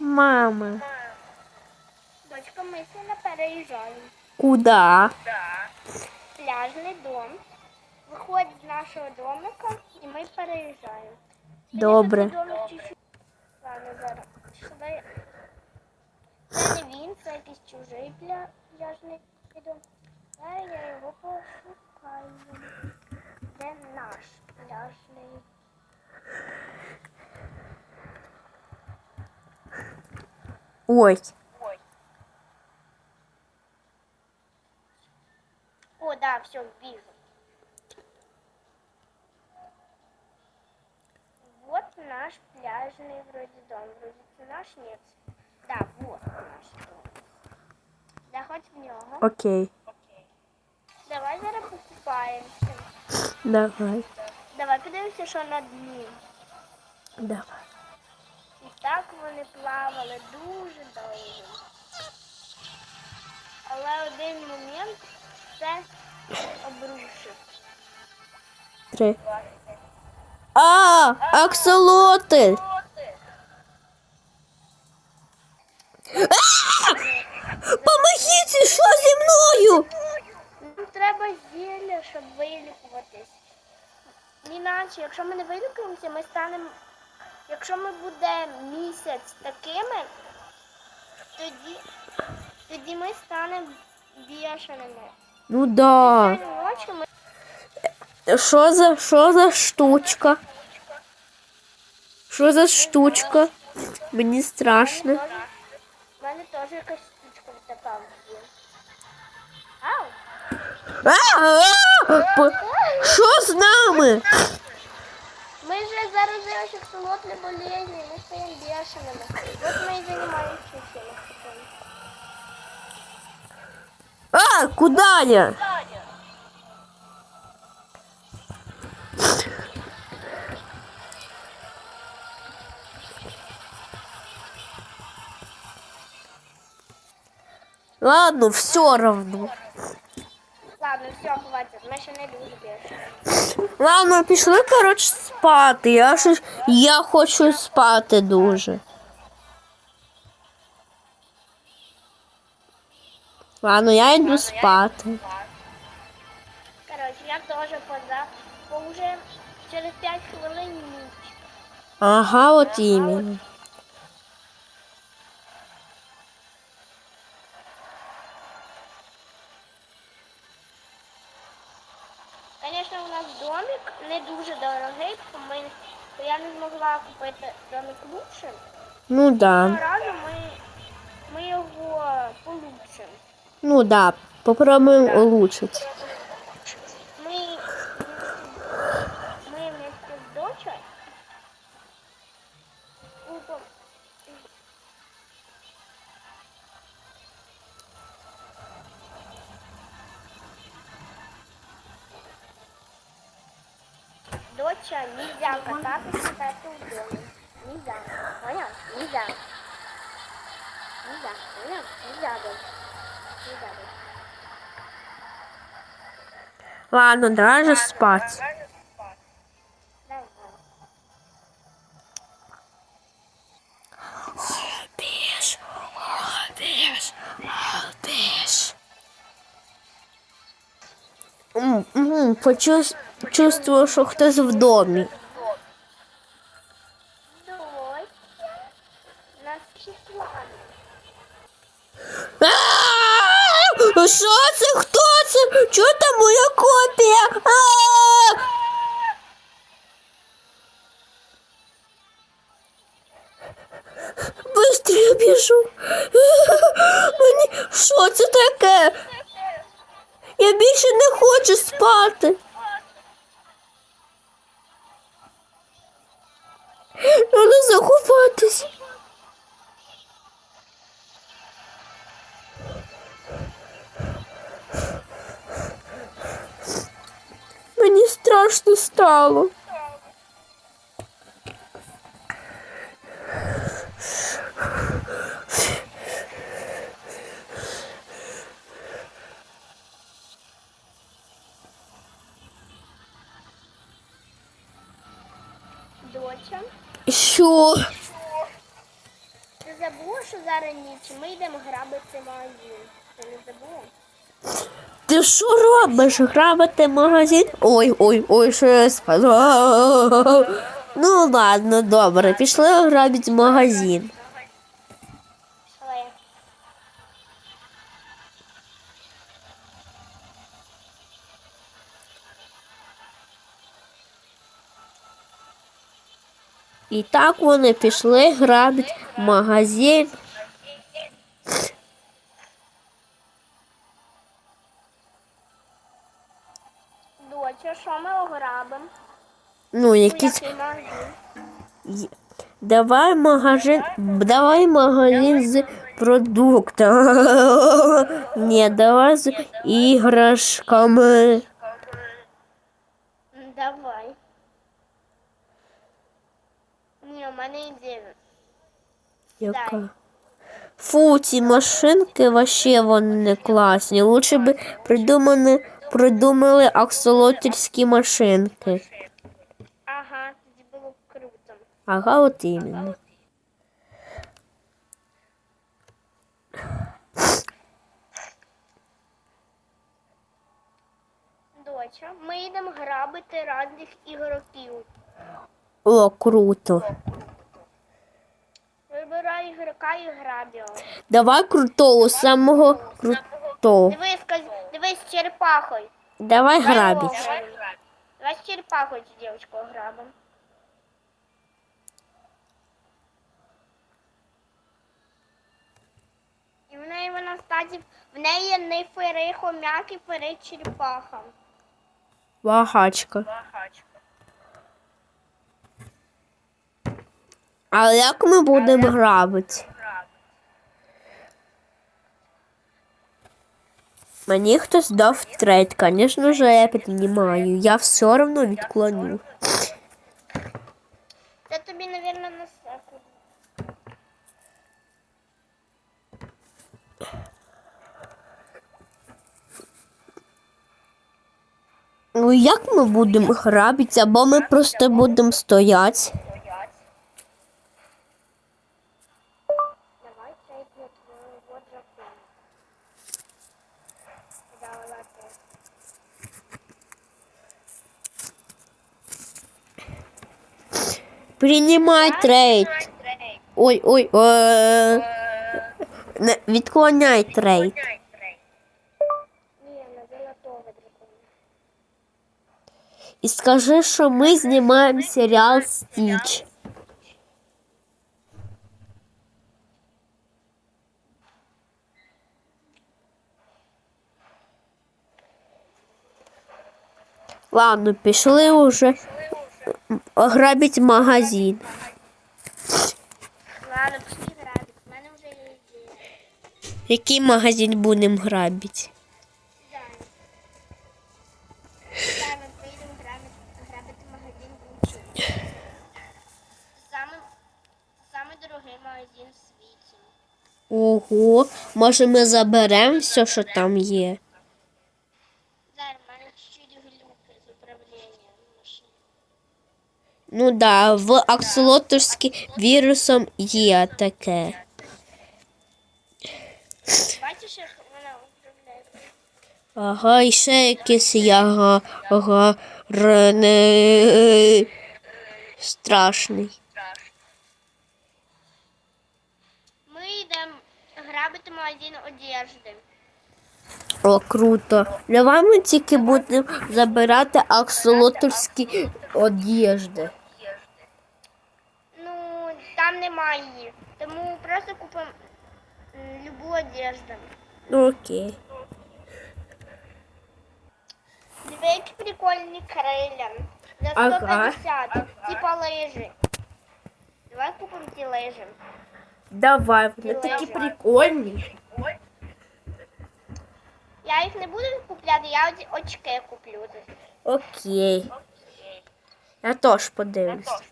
Мама. Дочка, ми сильно переїжджаємо. Куда? Пляжний дом. Виходь з нашого домика і ми переїжджаємо. Добре. Конечно, домик чуть-чуть- Ладно, зараз. Сюди. Це не він, це якийсь чужий пля... пляжний дом. Зараз я його пошукаю. Де наш пляжний? Ой. О, да, все, вижу. Вот наш пляжный вроде дом. Вроде наш, нет. Да, вот наш дом. Заходь в нього. Окей. Давай зараз покупаємося. Давай. Давай подивимося, що над ним. Давай. Вони плавали дуже довго. Але один момент це обрушив. Три. А, аксолоти. Помогіть, що зі мною? Нам треба зілля, щоб вилікуватись. Іначе, якщо ми не вилікуємося, ми станемо. Якщо ми будемо місяць такими, тоді, тоді ми станемо бішеними. Ну да. Що за що за штучка? Що за штучка? Мені страшно. У мене теж якась штучка така є. Ау! Що з нами? Ми вже заразилися кислотною болезнью, ми стаємо бешеними. От ми і займаємося цим. А, куда я? Ладно, все равно. Ладно, все, хватить, ми ще не дуже бешені. Ладно, пішли, коротше, спати. Я щось, я хочу спати дуже. Ладно, я йду спати. Коротше, я теж поза, бо вже через 5 хвилин ніч. Ага, от іменно. Не дуже дорогий, бо ми, я не змогла купити домик лучше. Ну да. Цього разу ми, ми його получимо. Ну да. Попробуем улучшить. Ладно, давай же спать. Убежь, убежь, убежь. Почувствую, что кто-то в доме. Що це? Хто це? Чого там моя копія? А! Біжу. Мені що це таке? Я більше не хочу спати. Треба заховатись. Страшно стало. Доча. Що? Ти забула що зараз ніч, ми йдемо грабити магазин. Що робиш? Грабити магазин? Ой, ой, ой, що я сказав. Ну ладно, добре, пішли грабити магазин. І так вони пішли грабити магазин. Доча, що ми ограбимо? Ну, магазин? Давай магазин, давай магазин з продуктами. Ні, давай з іграшками. Давай. Ні, у мене ідея. Яка? Фу, ці машинки вообще вони не класні. Лучше би придумали, придумали аксолотерські машинки. Ага, тоді було круто. Ага, от іменно. Доча, ми йдемо грабити різних ігроків. О, круто. Вибирай ігрока і граб його. Давай крутого, самого крутого. Дивись, каз- дивись з черепахою. Давай грабить. Давай Давай з черепахою цю дівчинку грабимо. І в неї вона статі, в неї не фери хомяк і фери черепаха. Вагачка. А як ми будемо грабити? Мені хтось дав трейд, звісно ж, я піднімаю. Я все одно відклоню. Це тобі, мабуть, на секунду. Ну як ми будемо грабити, або ми просто будемо стояти? Давай трейд на твого дракона. Дала латте. Приймай трейд. Ой, ой, не, відклоняй трейд. І скажи, що ми знімаємо серіал Стіч. Ладно, пішли уже грабить магазин. Ладно, пішли грабити. У мене вже є ідея. Який магазин будемо грабити? Зараз. Зараз поїдемо грабити, грабити магазин Гуччі. Саме, саме дорогий магазин в світі. Ого, може ми заберемо все, що там є. Зараз в мене чуть-чуть глюки з управлінням машини. Ну да, в аксолотерській вірусом є таке. Бачиш, як вона управляє? Ага, і ще якийсь яга, ага, страшний. Ми йдемо грабити магазин одежди. О, круто. Давай ми тільки будемо забирати аксолотерські одежди. немає її. Тому просто купимо м, любу одежду. Окей. Диви, які прикольні крилля. За Ага. 150, типа лижі. Давай купимо ті лижі. Давай, вони такі прикольні. Я їх не буду купляти, я оці очки куплю. Окей. Я теж подивлюсь.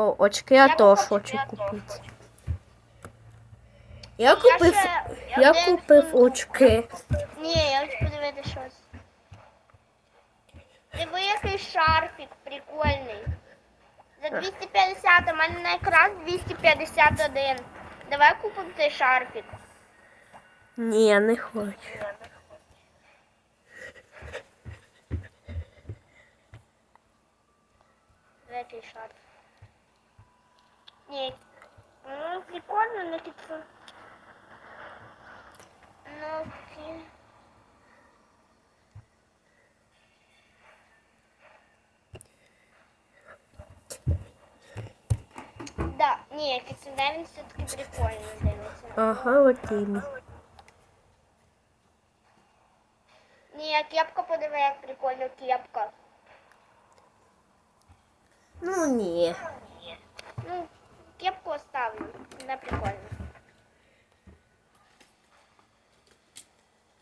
О, очки я Я теж хочу, я купити. Я купив, я купив очки. Ні, я хочу подивити щось. Диви, який шарфік прикольний. За 250, у мене на якраз 251. Давай купимо цей шарфік. Ні, не хочу. Який шарф. Ні. Ну, прикольно, но типу. Ну, окей. Да, ні, кицюне він все-таки прикольно дивиться. Ага, окей. Ні, кепка подиви, як прикольно кепка. Ну ні. Ну, кепку оставлю. Вона прикольна.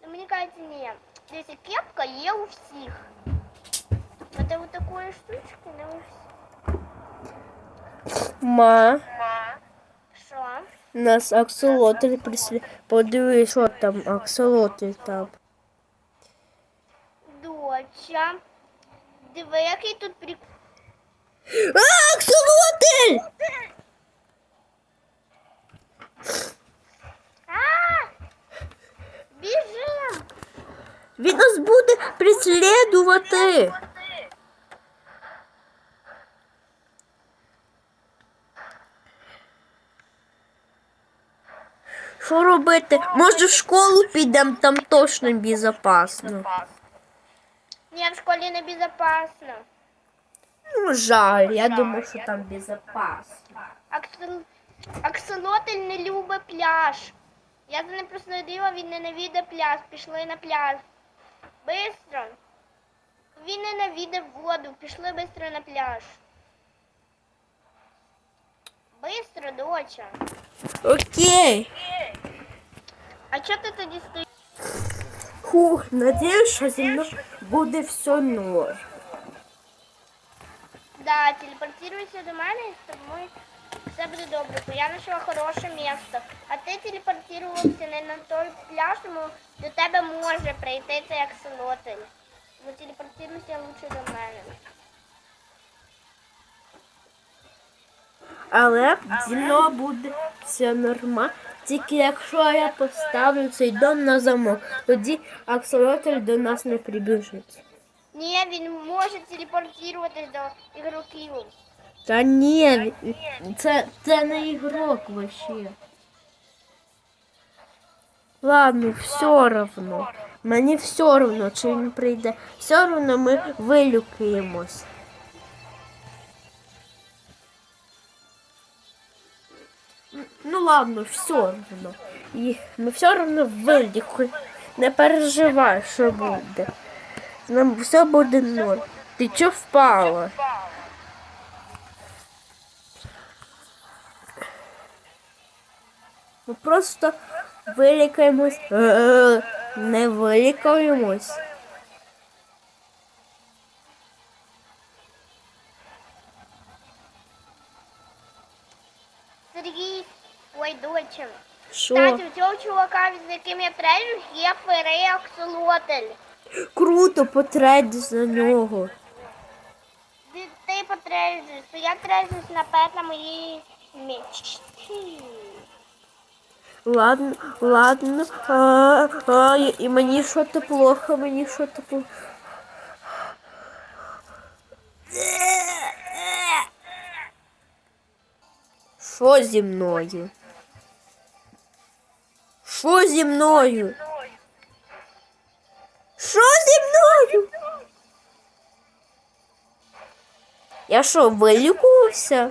Ну, мені кажеться, ні. Дивіться, кепка є у всіх. От вот такої штучки не у всіх. Ма, Що? нас аксолотль прислід. Подивись, що там аксолотль там. Доча. Диви, який тут прикол. А, аксолотль! Він нас буде преслідувати. Що робити? Може в школу підемо, там точно безпечно. Ні, в школі не безопасно. Ну, жаль, я думаю, що там безпечно. Аксел... Акселотель не любить пляж. Я за ним прослідила, він ненавидить пляж. Пішли на пляж. Бистро. Він ненавидить воду. Пішли бистро на пляж. Бистро, доча. Окей. А чого ти тоді стоїш? Фух, надіюсь, що зі мною буде все норм. Да, телепортируйся до мене, і з тобою все буде добре, бо я знайшла хороше місце. А ти телепортувався не на той пляж, тому до тебе може прийти цей аксолотль. Ну телепортируйся лучше до мене. Але мною буде все нормально. Тільки якщо я поставлю цей дом на замок, тоді аксолотль до нас не прибіжить. Ні, він може телепортуватись до ігроків. Та ні, це, це не ігрок вообще. Ладно, все равно. Мені все равно, чи він прийде. Все равно ми вилюкаємось. Ну ладно, все равно. І ми все равно вилікуємо. Не переживай, що буде. Нам все буде норм. Ти чого впала? Ми просто вилікаємось. Е, Не вилікаємось. Сергій, ой, доча. Що? Кстати, у цього чувака, з яким я треню, є ферей аксолотль. Круто потрать за нього. Ти, ти потрежиш, то я трежусь на петла моїй мечті. Ладно, ладно. А, а, і- і мені що то плохо, мені що то плохо. Що зі мною? Що зі мною? Що зі мною? Я що, вилікувався?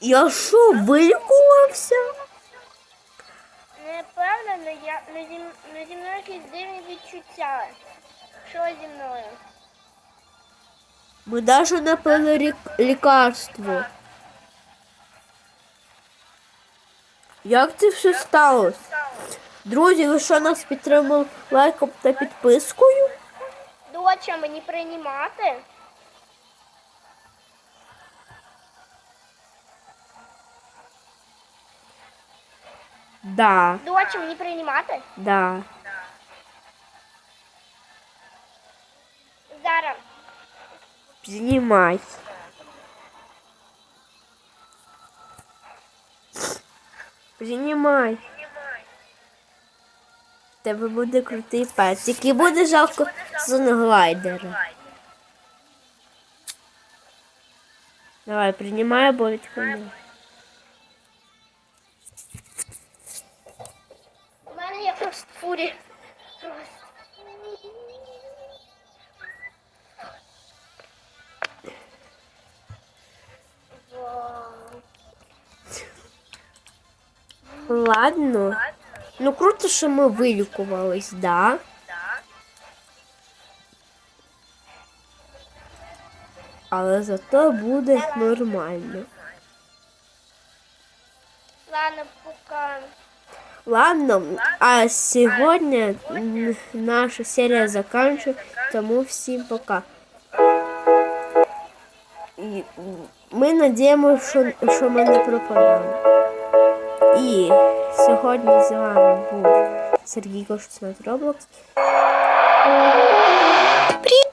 Я що, вилікувався? Не впевнена, я ну, зі, ну, зі мною якісь дивні відчуття. Що зі мною? Ми навіть напили рік- лікарство. Як це все сталося? Друзі, ви що нас підтримали лайком та підпискою? Доча мені приймати? Да, Доча мені приймати? да. Знімай. Знімай. В Тебе буде крутий пес. Тільки буде жалко зонглайдера. Давай, приймай, бо просто фурі. Просто. Ладно. Ну круто, що ми вилікувались, да? Але зато буде нормально. Ладно, пока. Ладно, а сьогодні наша серія закінчується, тому всім пока. І ми надіємося, що, що ми не пропадемо. І сьогодні з вами був Сергій Кошуцмет Роблокс. Привіт!